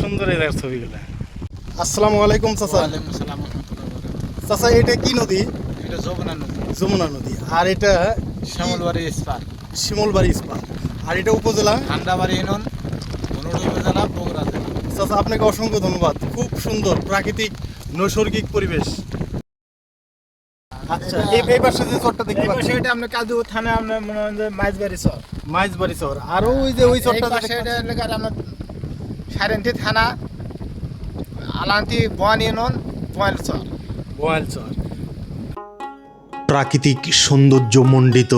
সুন্দর ছবিগুলো। আসসালামু আলাইকুম চাচা। চাচা এটা কি নদী? এটা যমুনা নদী। যমুনা নদী। আর এটা শ্যামলবাড়ি ইস্পাত শিমলবাড়ি ইস্পাত আর এটা উপজেলা? ঠান্ডাবাড়ি ইউনিয়ন উপজেলা বগুড়া জেলা। চাচা আপনাকে অসংখ্য ধন্যবাদ। খুব সুন্দর প্রাকৃতিক নৈসর্গিক পরিবেশ। আচ্ছা এই এই পাশে যে চরটা দেখতে এই পাচ্ছি। এটা আপনার কাজু থানা আপনার মনে হয় যে মাইজবাড়ি চর। মাইজবাড়ি চর। আর ওই যে ওই চরটা এলাকার আপনার সারেন্টি থানা আলান্তি বয়ান ইউনিয়ন পয়েল চর বোয়াল চর প্রাকৃতিক সৌন্দর্য মণ্ডিত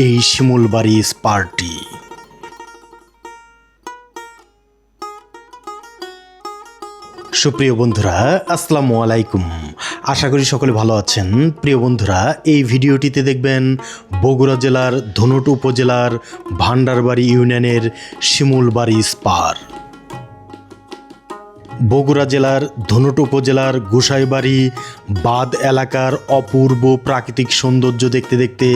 এই শিমুলবাড়ি স্পারটি সুপ্রিয় বন্ধুরা আসসালামু আলাইকুম। আশা করি সকলে ভালো আছেন। প্রিয় বন্ধুরা এই ভিডিওটিতে দেখবেন বগুড়া জেলার ধনুট উপজেলার ভান্ডারবাড়ি ইউনিয়নের শিমুলবাড়ি স্পার বগুড়া জেলার ধনুট উপজেলার গোসাইবাড়ি বাদ এলাকার অপূর্ব প্রাকৃতিক সৌন্দর্য দেখতে দেখতে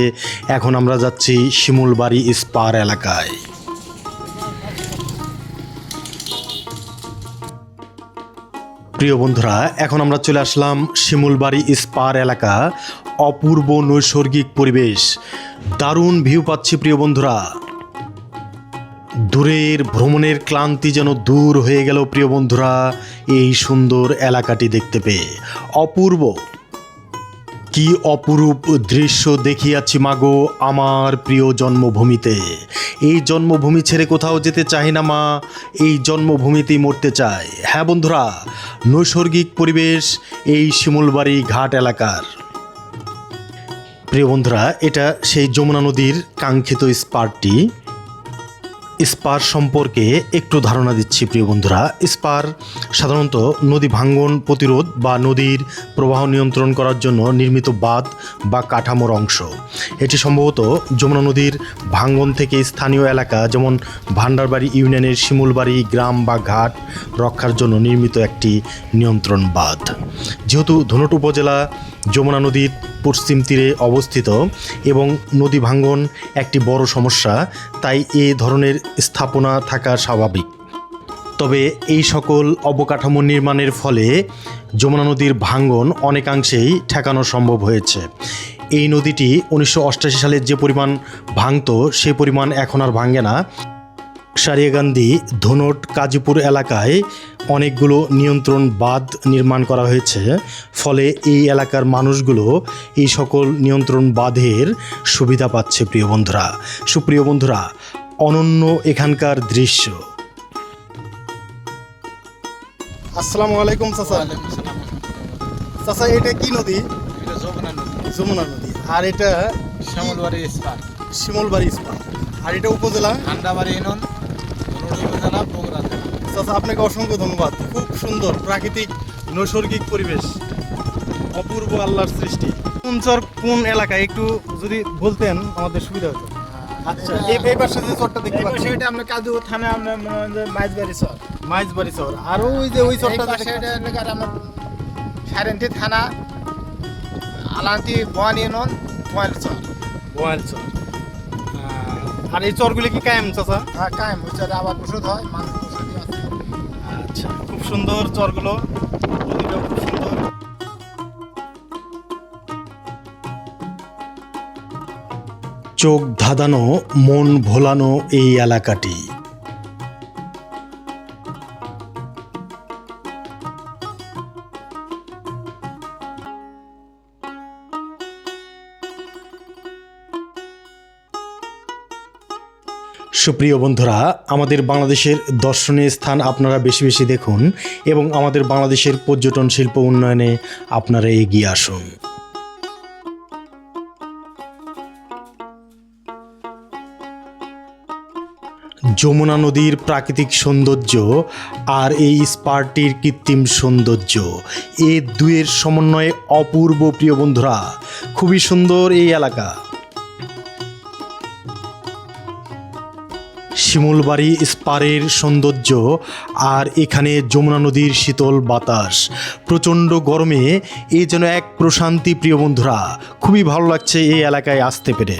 এখন আমরা যাচ্ছি শিমুলবাড়ি স্পার এলাকায়। প্রিয় বন্ধুরা, এখন আমরা চলে আসলাম শিমুলবাড়ি স্পার এলাকা, অপূর্ব নৈসর্গিক পরিবেশ। দারুণ ভিউ পাচ্ছি প্রিয় বন্ধুরা। দূরের ভ্রমণের ক্লান্তি যেন দূর হয়ে গেল, প্রিয় বন্ধুরা। এই সুন্দর এলাকাটি দেখতে পেয়ে। অপূর্ব। কি অপরূপ দৃশ্য দেখিয়াছি মাগো আমার প্রিয় জন্মভূমিতে। এই জন্মভূমি ছেড়ে কোথাও যেতে চাই না মা, এই জন্মভূমিতেই মরতে চাই হ্যাঁ বন্ধুরা, নৈসর্গিক পরিবেশ এই শিমুলবাড়ি ঘাট এলাকার। প্রিয় বন্ধুরা, এটা সেই যমুনা নদীর কাঙ্ক্ষিত স্পারটি স্পার সম্পর্কে একটু ধারণা দিচ্ছি, প্রিয় বন্ধুরা। স্পার সাধারণত নদী ভাঙ্গন, প্রতিরোধ বা নদীর প্রবাহ নিয়ন্ত্রণ করার জন্য নির্মিত বাঁধ বা কাঠামোর অংশ। এটি সম্ভবত যমুনা নদীর ভাঙ্গন থেকে স্থানীয় এলাকা, যেমন ভান্ডারবাড়ি ইউনিয়নের শিমুলবাড়ি গ্রাম বা ঘাট, রক্ষার জন্য নির্মিত একটি নিয়ন্ত্রণ বাঁধ। যেহেতু ধনুট উপজেলা যমুনা নদীর পশ্চিম তীরে অবস্থিত এবং নদী ভাঙ্গন একটি বড় সমস্যা, তাই এ ধরনের স্থাপনা থাকা স্বাভাবিক। তবে এই সকল অবকাঠামো নির্মাণের ফলে যমুনা নদীর ভাঙ্গন অনেকাংশেই ঠেকানো সম্ভব হয়েছে। এই নদীটি উনিশশো সালে যে পরিমাণ ভাঙতো, সে পরিমাণ এখন আর ভাঙে না। সারিয়াগান্ধী ধনট কাজীপুর এলাকায় অনেকগুলো নিয়ন্ত্রণ বাঁধ নির্মাণ করা হয়েছে। ফলে এই এলাকার মানুষগুলো এই সকল নিয়ন্ত্রণ বাঁধের সুবিধা পাচ্ছে প্রিয় বন্ধুরা। সুপ্রিয় বন্ধুরা অনন্য এখানকার দৃশ্য। আসসালামু আলাইকুম চাচা। এটা কি নদী? যমুনা নদী। আর এটা? শ্যামলবাড়ি ইস্পাত। শিমলবাড়ি ইস্পাত। আর এটা উপজেলা? ঠান্ডাবাড়ি ইউনিয়ন। উপজেলা বগুড়া চাচা আপনাকে অসংখ্য ধন্যবাদ। খুব সুন্দর প্রাকৃতিক নৈসর্গিক পরিবেশ। অপূর্ব আল্লাহর সৃষ্টি। কোন চর কোন এলাকায় একটু যদি বলতেন আমাদের সুবিধা হতো। আচ্ছা। এই এই পাশে যে চরটা দেখতে পাচ্ছি এটা আপনার কাজু থানা মনে হয় মাইজবাড়ি চর। মাইজবাড়ি চর। আর ওই যে ওই চরটা পাশে এটা এলাকার আমার সারেন্টি থানা আলান্তি বয়ান ইউনিয়ন চর। বোয়াল চর। আর এই চরগুলি কি কায়েম চাচা? হ্যাঁ কায়েম। হচ্ছে আবার ওষুধ হয় মানুষ আচ্ছা খুব সুন্দর চরগুলো। নদীটাও খুব সুন্দর। চোখ ধাঁধানো মন ভোলানো এই এলাকাটি। সুপ্রিয় বন্ধুরা, আমাদের বাংলাদেশের দর্শনীয় স্থান আপনারা বেশি বেশি দেখুন এবং আমাদের বাংলাদেশের পর্যটন শিল্প উন্নয়নে আপনারা এগিয়ে আসুন। যমুনা নদীর প্রাকৃতিক সৌন্দর্য আর এই স্পারটির কৃত্রিম সৌন্দর্য, এ দুয়ের সমন্বয়ে অপূর্ব। প্রিয় বন্ধুরা, খুবই সুন্দর এই এলাকা। শিমুলবাড়ি স্পারের সৌন্দর্য আর এখানে যমুনা নদীর শীতল বাতাস। প্রচণ্ড গরমে এ যেন এক প্রশান্তি প্রিয় বন্ধুরা, খুবই ভালো লাগছে এই এলাকায় আসতে পেরে।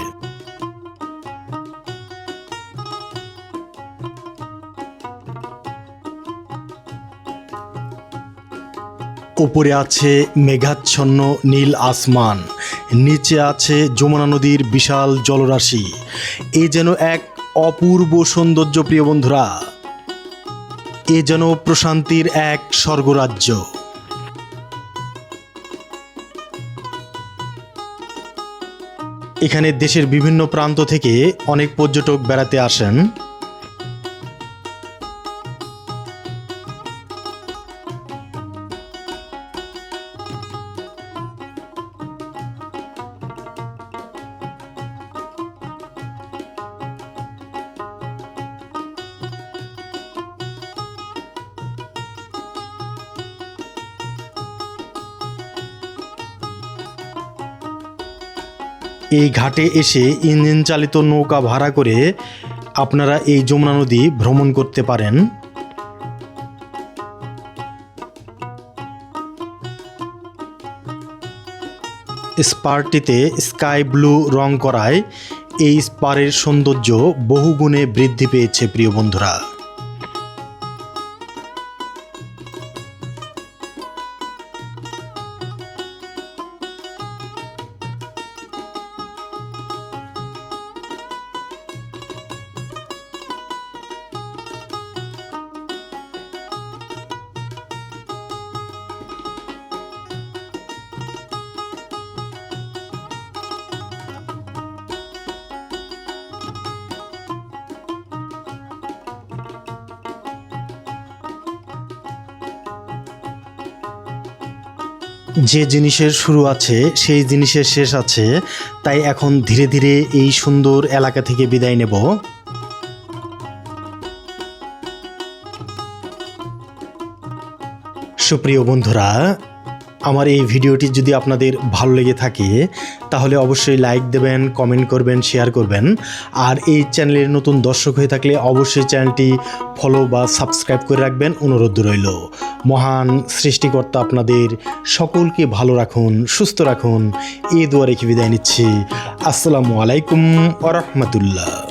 ওপরে আছে মেঘাচ্ছন্ন নীল আসমান, নিচে আছে যমুনা নদীর বিশাল জলরাশি। এ যেন এক অপূর্ব সৌন্দর্য, প্রিয় বন্ধুরা। এ যেন প্রশান্তির এক স্বর্গরাজ্য। এখানে দেশের বিভিন্ন প্রান্ত থেকে অনেক পর্যটক বেড়াতে আসেন। এই ঘাটে এসে ইঞ্জিন চালিত নৌকা ভাড়া করে আপনারা এই যমুনা নদী ভ্রমণ করতে পারেন। স্পারটিতে স্কাই ব্লু রং করায় এই স্পারের সৌন্দর্য বহুগুণে বৃদ্ধি পেয়েছে, প্রিয় বন্ধুরা। যে জিনিসের শুরু আছে, সেই জিনিসের শেষ আছে। তাই এখন ধীরে ধীরে এই সুন্দর এলাকা থেকে বিদায় নেব। সুপ্রিয় বন্ধুরা, আমার এই ভিডিওটি যদি আপনাদের ভালো লেগে থাকে তাহলে অবশ্যই লাইক দেবেন কমেন্ট করবেন শেয়ার করবেন। আর এই চ্যানেলের নতুন দর্শক হয়ে থাকলে অবশ্যই চ্যানেলটি ফলো বা সাবস্ক্রাইব করে রাখবেন, অনুরোধ রইল। মহান সৃষ্টিকর্তা আপনাদের সকলকে ভালো রাখুন, সুস্থ রাখুন। এ দোয়া রেখে বিদায় নিচ্ছি। আসসালামু আলাইকুম আ রহমতুল্লাহ।